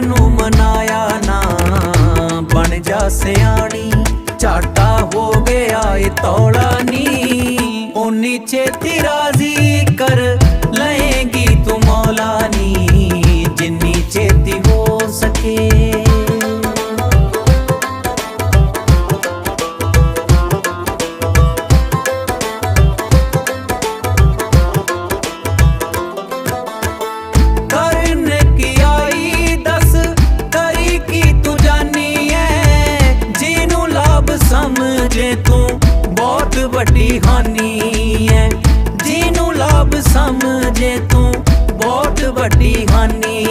ਨੂੰ ਮਨਾਇਆ ਨਾ। ਬਣ ਜਾ ਸਿਆਣੀ, ਝਾਟਾ ਹੋ ਗਿਆ ਏ ਤੌਲਾ ਨੀ ਓਨੀ ਛੇਤੀ ਰਾਜ਼ੀ ਕਰ ਲਏਗੀ ਤੂੰ ਮੌਲਾ ਨੀ ਜਿੰਨੀ ਚੇਤੀ ਹੋ ਸਕੇ। ਵੱਡੀ ਹਾਨੀ ਐ। ਜਿਹਨੂੰ ਲਾਭ ਸਮਝੇ ਤੂੰ ਬਹੁਤ ਵੱਡੀ ਹਾਨੀ